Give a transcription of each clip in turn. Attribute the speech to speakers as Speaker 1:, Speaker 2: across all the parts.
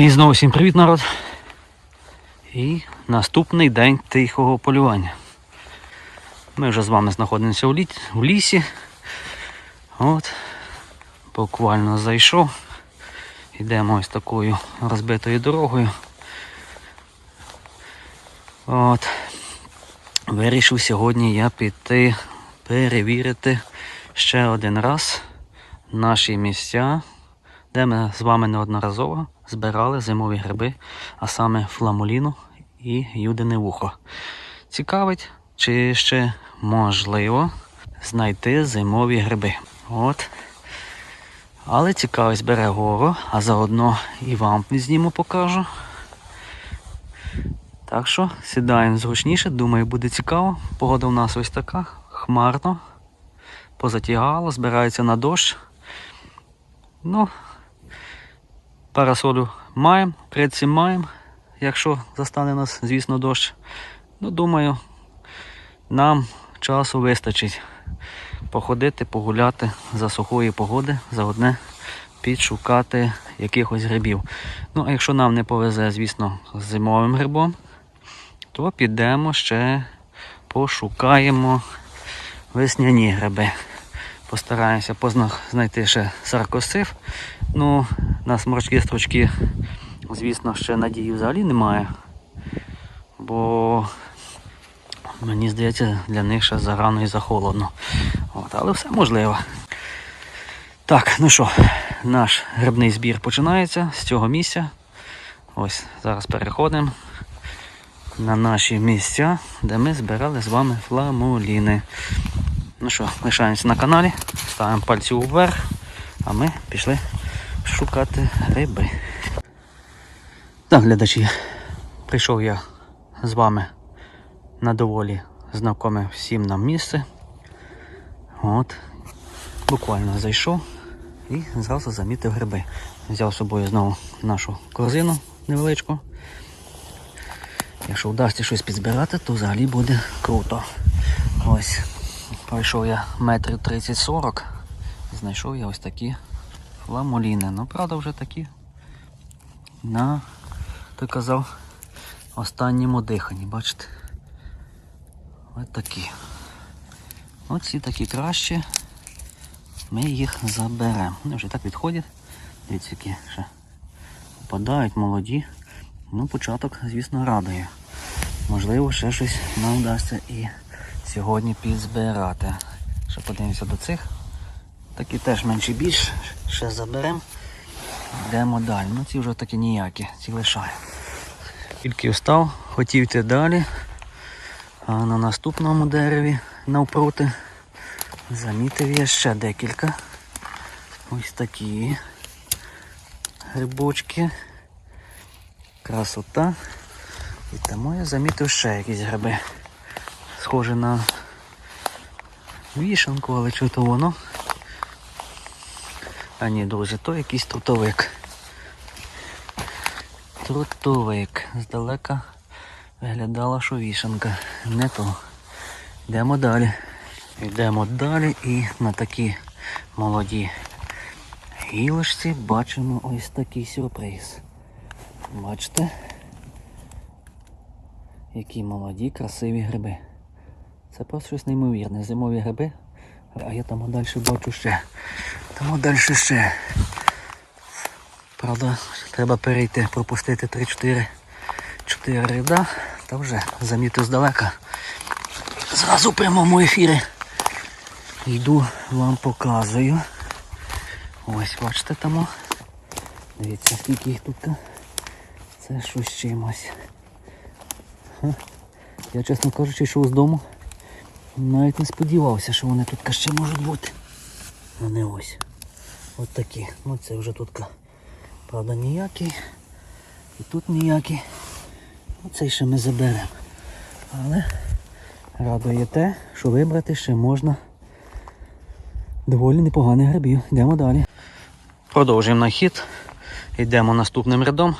Speaker 1: І знову всім привіт, народ. І наступний день тихого полювання. Ми вже з вами знаходимося у лісі. От. Буквально зайшов. Йдемо ось такою розбитою дорогою. От. Вирішив сьогодні я піти перевірити ще один раз наші місця, де ми з вами неодноразово збирали зимові гриби, а саме фламуліну і юдине вухо. Цікавить, чи ще можливо знайти зимові гриби. От. Але цікавість бере гору, а заодно і вам зніму покажу. Так що сідаємо зручніше, думаю, буде цікаво. Погода у нас ось така, хмарно, позатягало, збирається на дощ. Ну, парасолю маємо, предці маємо, якщо застане нас, звісно, дощ. Ну, думаю, нам часу вистачить походити, погуляти за сухої погоди, заодне підшукати якихось грибів. Ну, а якщо нам не повезе, звісно, з зимовим грибом, то підемо ще пошукаємо весняні гриби. Постараємося знайти ще саркосив. Ну, на сморчки стручки, звісно, ще надії взагалі немає. Бо мені здається, для них ще зарано і захолодно. От, але все можливо. Так, ну що, наш грибний збір починається з цього місця. Ось зараз переходимо на наші місця, де ми збирали з вами фламуліни. Ну що, лишаємося на каналі, ставимо пальці вверх, а ми пішли шукати гриби. Так, глядачі, прийшов я з вами на доволі знакоме всім нам місце. От, буквально зайшов і зразу замітив гриби. Взяв з собою знову нашу корзину невеличку. Якщо вдасться щось підзбирати, то взагалі буде круто. Ось, пройшов я метрів 30-40, знайшов я ось такі фламоліни. Ну, правда, вже такі на, той казав, останньому диханні, бачите? Ось такі. Оці такі кращі. Ми їх заберемо. Вони вже так відходять. Дивіться, які ще попадають молоді. Ну, початок, звісно, радує. Можливо, ще щось нам вдасться і сьогодні підзбирати. Ще подивимося до цих. Такі теж менші більш. Ще заберемо. Йдемо далі. Ну ці вже такі ніякі, ці лишаємо. Тільки встав, хотів йти далі. А на наступному дереві навпроти замітив я ще декілька. Ось такі грибочки. Красота. І тому я замітив ще якісь гриби. Схоже на вішанку, але чого то воно. А ні, друзі, то якийсь трутовик. Трутовик. Здалека виглядала, що вішанка. Не то. Йдемо далі. Йдемо далі і на такі молоді гілочці бачимо ось такий сюрприз. Бачите? Які молоді, красиві гриби. Це просто щось неймовірне. Зимові гриби. А я там далі бачу ще. Там далі ще. Правда, треба перейти, пропустити 3-4 4 ряда. Та вже замітив здалека. Зразу в прямому ефірі. Йду, вам показую. Ось, бачите там. Дивіться, скільки їх тут. Це щось чимось. Я, чесно кажучи, йшов з дому. Навіть не сподівався, що вони тут ще можуть бути. Вони ось. От такі. Ну це вже тут, правда, ніякий. І тут ніякий. Оцей ще ми заберемо. Але радує те, що вибрати ще можна доволі непоганих грибів. Йдемо далі. Продовжуємо на хід. Йдемо наступним рядом.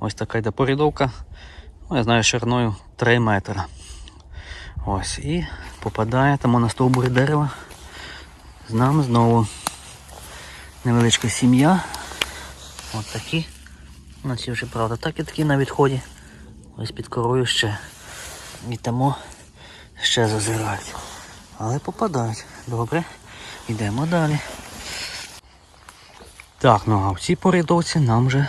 Speaker 1: Ось така йде порядовка. Ну, я знаю, шириною 3 метри. Ось. І попадає там на стовбур дерева. З нами знову невеличка сім'я. Ось такі На ці вже, правда, так і такі на відході. Ось під корою ще. І тому ще зазирають. Але попадають. Добре. Йдемо далі. Так, ну а в цій порядовці нам вже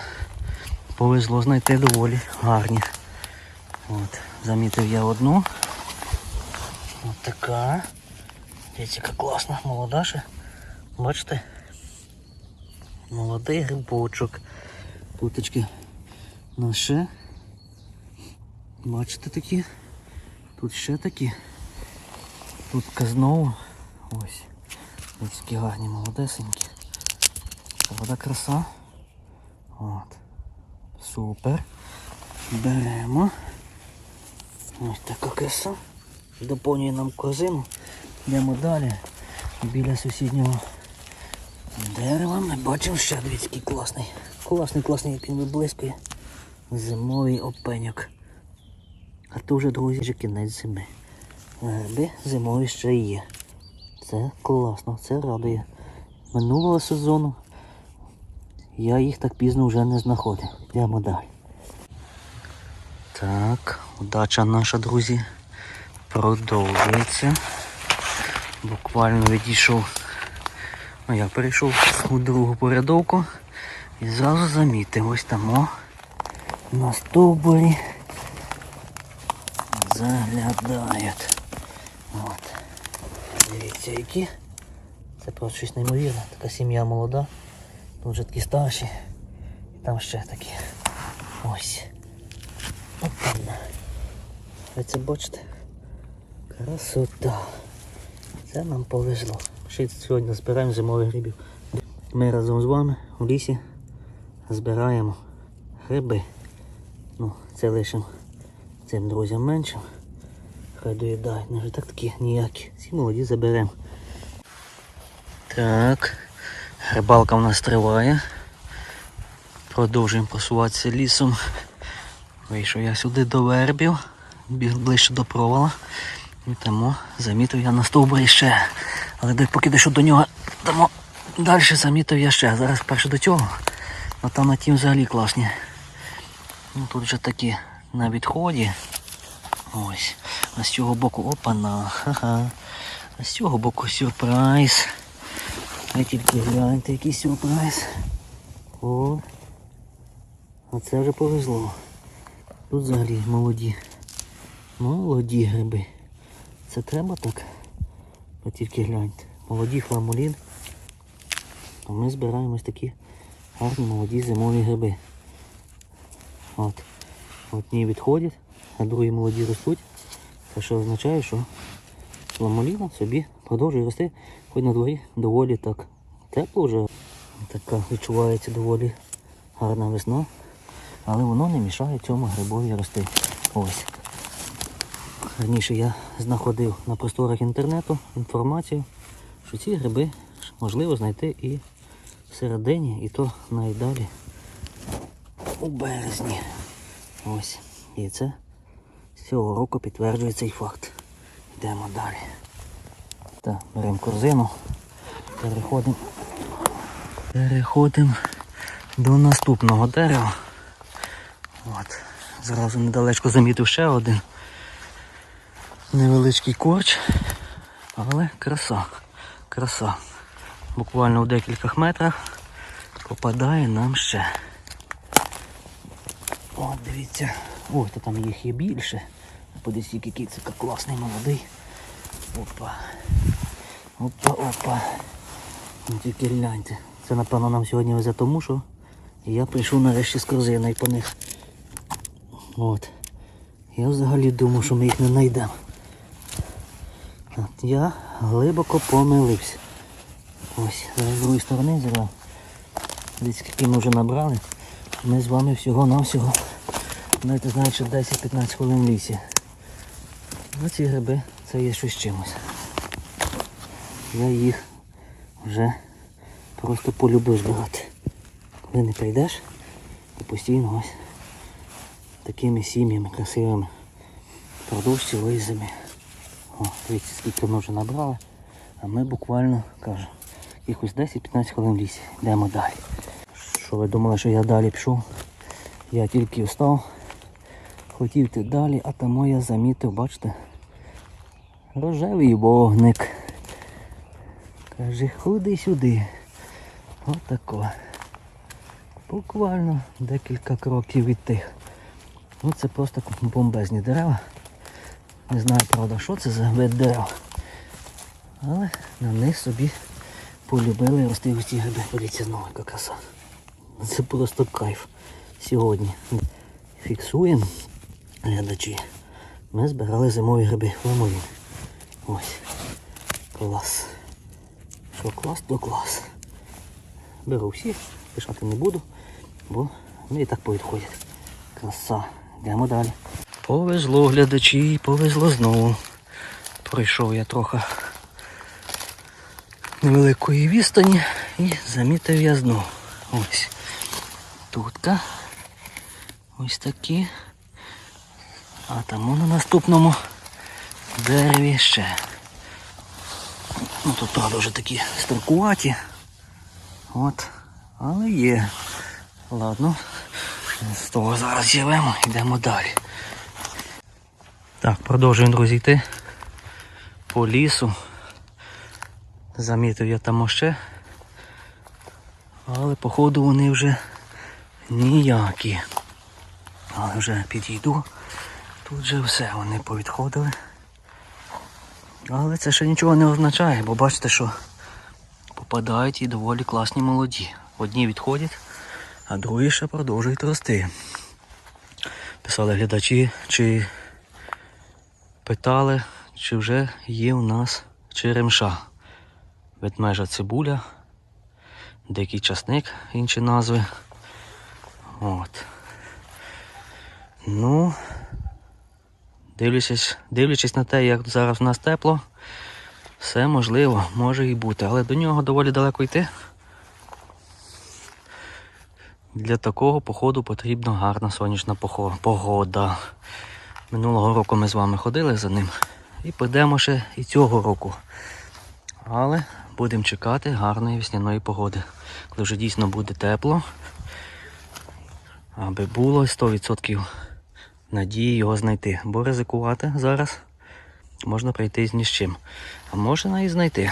Speaker 1: повезло знайти доволі гарні. От, замітив я одну. От така. Дивіться, яка класна, молода ще. Бачите? Молодий грибочок. Туточки у ще. Бачите такі? Тут ще такі. Тут знову. Ось. Ось такі гарні молодесенькі. Вода краса. От. Супер. Беремо. Ось така краса. Доповнює нам корзину. Йдемо далі. Біля сусіднього дерева ми бачимо ще який класний. Класний, класний, як він виблискує. Зимовий опеньок. А то вже, друзі, вже кінець зими. Гриби зимові ще є. Це класно, це радує. Минулого сезону я їх так пізно вже не знаходив. Йдемо далі. Так, удача наша, друзі, продовжується. Буквально відійшов. Ну, я перейшов у другу порядовку і зразу замітив ось там о, на стовбурі заглядають. От. Дивіться які. Це просто щось неймовірне. Така сім'я молода. Тут вже такі старші. І там ще такі. Ось. Опана. Ви це бачите? Красота. Це нам повезло. Ще сьогодні збираємо зимових грибів. Ми разом з вами в лісі збираємо гриби. Ну, це лишимо цим друзям меншим. Хай доїдають, не вже так такі ніякі. Ці молоді заберемо. Так, рибалка в нас триває. Продовжуємо просуватися лісом. Вийшов я сюди до вербів, ближче до провала. І тому замітив я на стовбурі ще. Але поки дійшов до нього, тому далі замітив я ще. Зараз перше до цього. А там на тім взагалі класні. Ну, тут вже такі на відході. Ось. А з цього боку опана. Ха-ха. А з цього боку сюрприз. А тільки гляньте, який сюрприз. О. А це вже повезло. Тут взагалі молоді. Молоді гриби. Це треба так? Ви тільки гляньте. Молоді фламулін. А ми збираємо ось такі гарні молоді зимові гриби. От. Одні відходять, а другі молоді ростуть. Це що означає, що фламуліна собі продовжує рости, хоч на дворі доволі так тепло вже. Така відчувається доволі гарна весна. Але воно не мішає цьому грибові рости. Ось. Раніше я знаходив на просторах інтернету інформацію, що ці гриби можливо знайти і всередині, і то найдалі у березні. Ось. І це з цього року підтверджує цей факт. Йдемо далі. Так, беремо корзину, переходимо. Переходимо до наступного дерева. От. Зразу недалечко замітив ще один невеличкий корч, але краса, краса. Буквально в декількох метрах попадає нам ще. О, дивіться. Ой, то там їх є більше. Подивіться, який це класний молодий. Опа. Опа, опа. Ну, тільки гляньте. Це напевно нам сьогодні везе тому, що я прийшов нарешті з корзиною по них. От. Я взагалі думав, що ми їх не знайдемо. От я глибоко помилився. Ось, з другої сторони зірвав. Дивіться, які ми вже набрали. Ми з вами всього-навсього, навіть знаючи 10-15 хвилин в лісі. А ці гриби це є щось чимось. Я їх вже просто полюбив збирати. Коли не прийдеш, то постійно ось такими сім'ями красивими впродовж цілої зими. О, дивіться, скільки ми вже набрали. А ми буквально, кажу, якось 10-15 хвилин в лісі. Йдемо далі. Що ви думали, що я далі пішов? Я тільки встав, хотів йти далі, а тому я замітив, бачите, рожевий вогник. Каже, ходи сюди. Отако. Буквально декілька кроків від тих. Ну це просто бомбезні дерева. Не знаю, правда, що це за вид дерев. Але на них собі полюбили рости ці гриби. Подивіться знову, яка краса. Це просто кайф сьогодні. Фіксуємо, глядачі. Ми збирали зимові гриби Лимові. Ось. Клас. Що клас, то клас. Беру всі, пишати не буду, бо вони і так повідходять. Краса. Йдемо далі. Повезло глядачі, повезло знову. Пройшов я трохи невеликої відстані і замітив я знову. Ось. Тутка. Ось такі. А там на наступному дереві ще. Ну тут правда вже такі старкуваті. От. Але є. Ладно. З того зараз живемо, йдемо далі. Так, продовжуємо, друзі, йти по лісу. Замітив я там ще. Але походу вони вже ніякі. Але вже підійду. Тут же все, вони повідходили. Але це ще нічого не означає, бо бачите, що попадають і доволі класні молоді. Одні відходять, а другі ще продовжують рости. Писали глядачі, чи питали, чи вже є у нас черемша. Ведмежа цибуля, дикий часник, інші назви. От. Ну, дивлячись, дивлячись на те, як зараз у нас тепло, все можливо, може і бути, але до нього доволі далеко йти. Для такого походу потрібна гарна сонячна погода. Минулого року ми з вами ходили за ним і підемо ще і цього року. Але будемо чекати гарної весняної погоди, коли вже дійсно буде тепло. Аби було 100% надії його знайти. Бо ризикувати зараз можна прийти з ні з чим. А можна і знайти.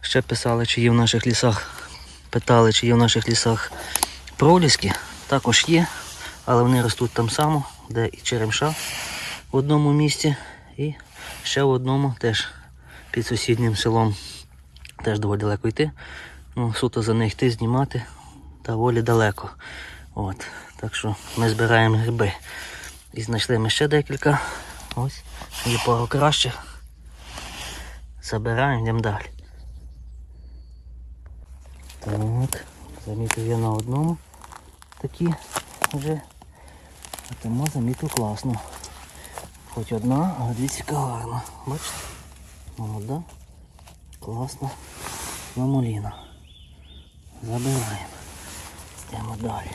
Speaker 1: Ще писали, чи є в наших лісах, питали, чи є в наших лісах проліски. Також є, але вони ростуть там само, де і черемша в одному місці, і ще в одному теж під сусіднім селом. Теж доволі далеко йти. Ну, суто за них йти знімати доволі далеко. От. Так що ми збираємо гриби. І знайшли ми ще декілька. Ось. Є пару кращих. Забираємо, йдемо далі. Так, замітив я на одному такі вже. А тому замітив класно. Хоч одна, а дивіться яка гарна. Бачите? Молода. Класна. Мамуліна. Забираємо. Йдемо далі.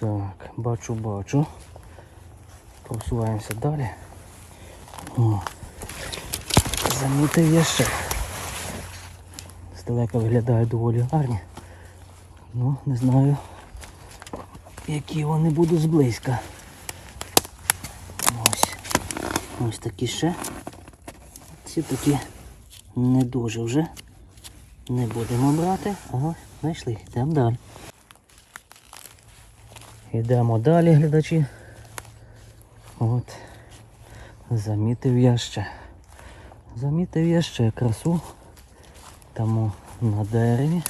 Speaker 1: Так, бачу, бачу. Просуваємося далі. О, замітив я ще. Здалека виглядають доволі гарні. Ну, не знаю, які вони будуть зблизька. Ось. Ось такі ще. Ці такі не дуже вже. Не будемо брати. Ага, знайшли. Йдемо далі. Йдемо далі, глядачі. От. Замітив я ще. Замітив я ще красу. Тому на дереві.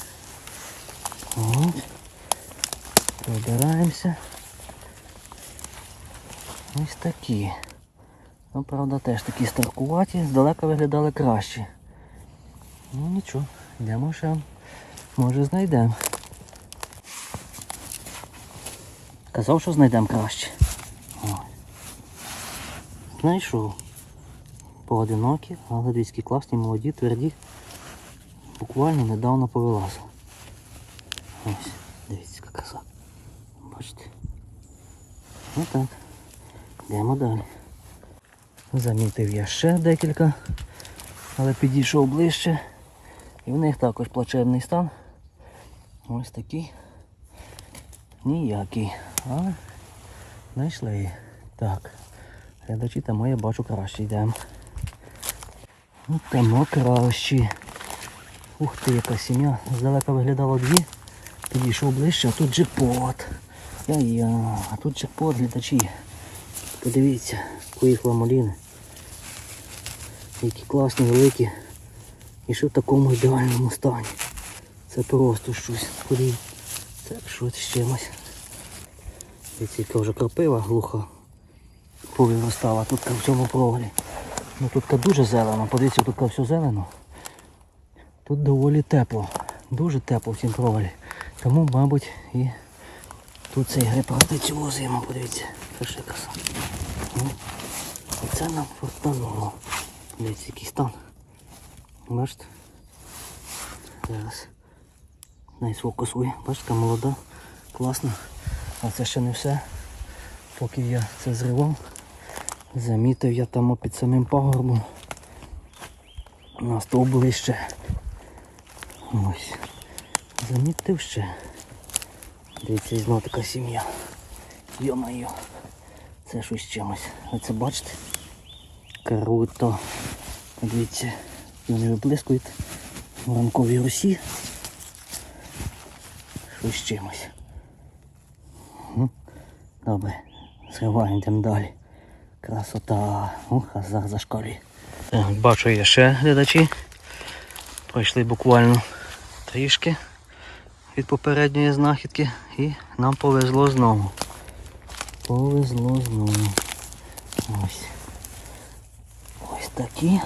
Speaker 1: От. Вибираємося. Ось такі. Ну, правда, теж такі старкуваті, здалека виглядали краще. Ну нічого, йдемо ще. Може знайдемо. Казав, що знайдемо краще. Знайшов. поодинокі, але дивіться, класні, молоді, тверді. Буквально недавно повилазили. Ось, дивіться, яка краса. Бачите? Отак. Йдемо далі. Замітив я ще декілька, але підійшов ближче. І в них також плачевний стан. Ось такий. Ніякий. Але знайшли. Так. Глядачі там я бачу краще йдемо. Ну, там кращі. Ух ти, яка сім'я. Здалека виглядало дві. Підійшов ближче, а тут джекпот. Я-я, а тут джекпот, глядачі. Подивіться, якої фламоліни. Які класні, великі. І що в такому ідеальному стані. Це просто щось. Це щось з чимось. Дивіться, яка вже крапива глуха повиростала тут в цьому провалі. Ну тут дуже зелено. Подивіться, тут все зелено. Тут доволі тепло. Дуже тепло в цьому провалі. Тому, мабуть, і тут цей гриб цілу зиму, подивіться. Ще краса. Ну, це нам фортануло. Дивіться, який стан. Бачите? Зараз. Найсфокусує. Бачите, молода, класна. А це ще не все. Поки я це зривав, замітив я там під самим пагорбом. На стовбурі ще. Ось. Замітив ще. Дивіться, знову така сім'я. Йо-моє. Це щось чимось. Ви це бачите? Круто. Дивіться, вони виблискують в ранковій русі. Щось чимось. Добре, зриваємо далі. Красота. Ух, а зараз зашкалює. Бачу я ще глядачі. Пройшли буквально трішки від попередньої знахідки і нам повезло знову. Повезло знову. Ось. Ось такі.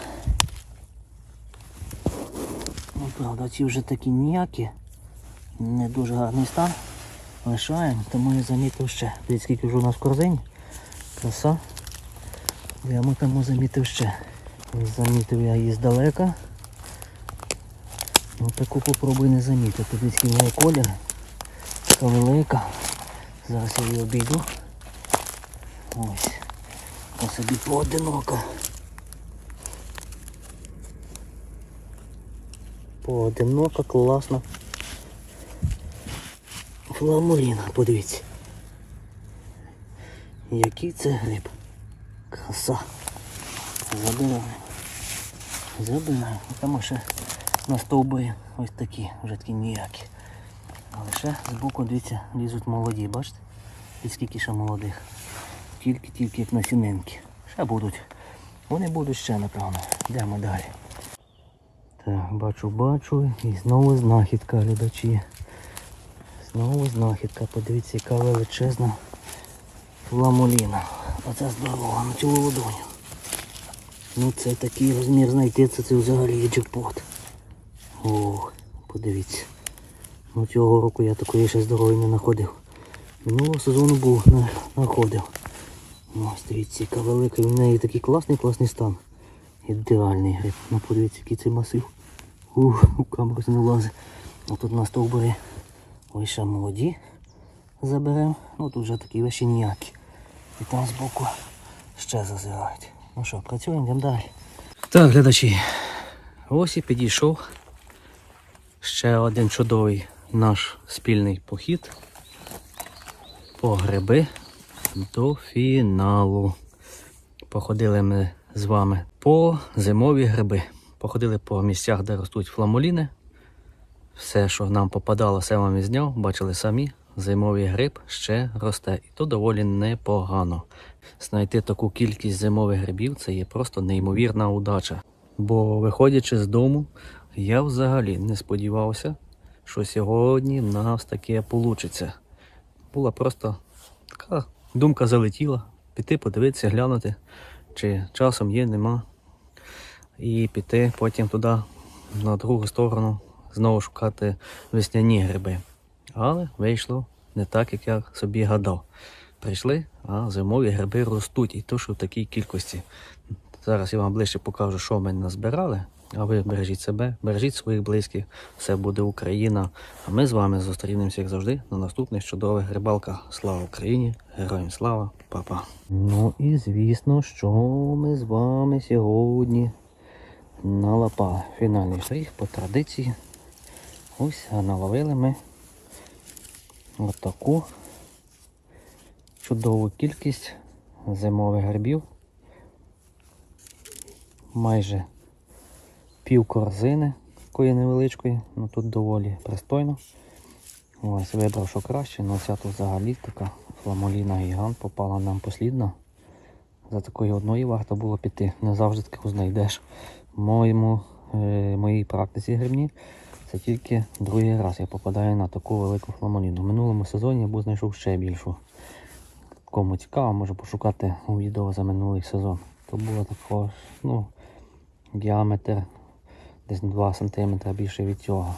Speaker 1: Ну, правда, ці вже такі ніякі. Не дуже гарний стан. Лишаємо, тому я замітив ще. Дивіться, скільки вже у нас в корзині. Краса. Я тому замітив ще. Замітив я її здалека. Ну таку попробуй не замітити. Дивіться, який колір. Така велика. Зараз я її обійду. Ось. Ось собі поодинока. Поодинока, класна. Фламуліна, подивіться. Який це гриб. Краса. Забираємо. Забираємо. Там ще на стовбурі ось такі, вже такі ніякі. Але ще збоку, дивіться, лізуть молоді, бачите? І скільки ще молодих. Тільки-тільки як насінинки. Ще будуть. Вони будуть ще, напевно. Йдемо далі. Так, бачу, бачу. І знову знахідка, глядачі. Знову знахідка. Подивіться, яка величезна фламоліна. Оце здорова, на цілу ладоню. Ну це такий розмір знайти, це, це взагалі джекпот. Ох, подивіться. Ну цього року я такої ще здорової не знаходив. Минулого сезону був, не знаходив. Ось дивіться, яка велика, в неї такий класний класний стан. Ідеальний гриб. Ну подивіться, який це масив. Ух, у камеру не влазить. А тут на стовбури ще молоді заберемо. Ну тут вже такі вещі ніякі. І там збоку ще зазирають. Ну що, працюємо, йдемо далі. Так, глядачі, ось і підійшов ще один чудовий наш спільний похід по гриби до фіналу. Походили ми з вами по зимові гриби. Походили по місцях, де ростуть фламуліни. Все, що нам попадало, все вам зняв, бачили самі. Зимовий гриб ще росте. І то доволі непогано. Знайти таку кількість зимових грибів це є просто неймовірна удача. Бо виходячи з дому, я взагалі не сподівався, що сьогодні в нас таке получиться. Була просто така думка залетіла. Піти, подивитися, глянути, чи часом є, нема. І піти потім туди, на другу сторону, знову шукати весняні гриби. Але вийшло не так, як я собі гадав. Прийшли, а зимові гриби ростуть, і то, що в такій кількості. Зараз я вам ближче покажу, що ми назбирали. А ви бережіть себе, бережіть своїх близьких. Все буде Україна. А ми з вами зустрінемося, як завжди, на наступних чудових рибалках. Слава Україні! Героям слава, папа! Ну і звісно, що ми з вами сьогодні налапали. Фінальний штрих по традиції. Ось наловили ми отаку чудову кількість зимових грибів. Майже пів корзини такої невеличкої, ну тут доволі пристойно. Ось вибрав, що краще, але ця тут взагалі така фламоліна гігант попала нам послідна. За такою одної варто було піти. Не завжди таку знайдеш. В моєму, е, моїй практиці грибні це тільки другий раз я попадаю на таку велику фламоліну. В минулому сезоні я був знайшов ще більшу. Кому цікаво, може пошукати у відео за минулий сезон. То було також, ну, діаметр десь 2 см більше від цього.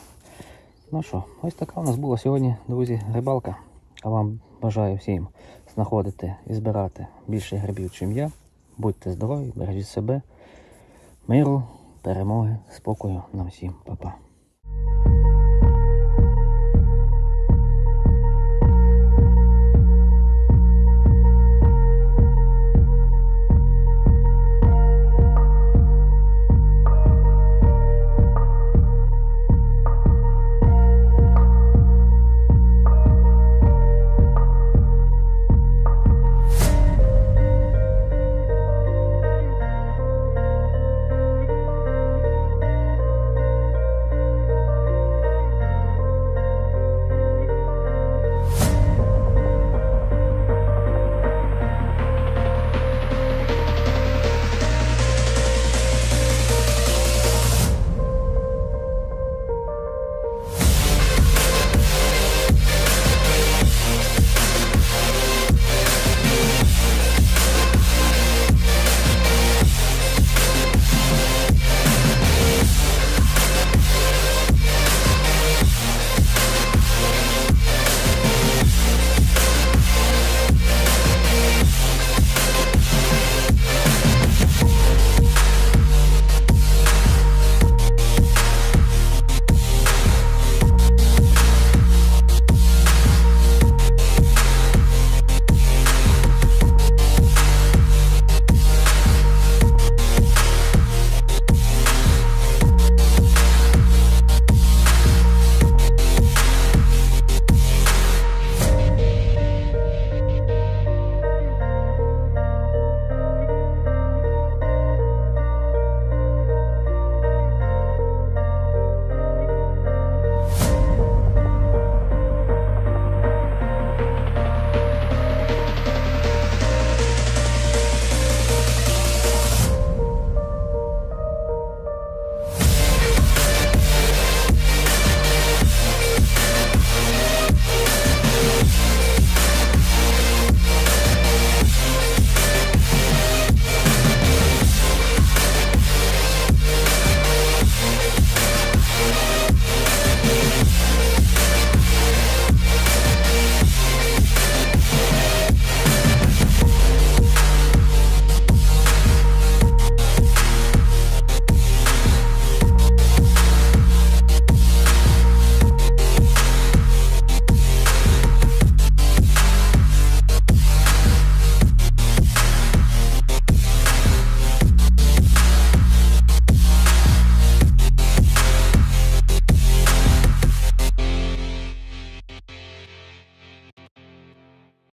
Speaker 1: Ну що, ось така у нас була сьогодні, друзі, рибалка. А вам бажаю всім знаходити і збирати більше грибів, чим я. Будьте здорові, бережіть себе, миру, перемоги, спокою нам всім, Па-па.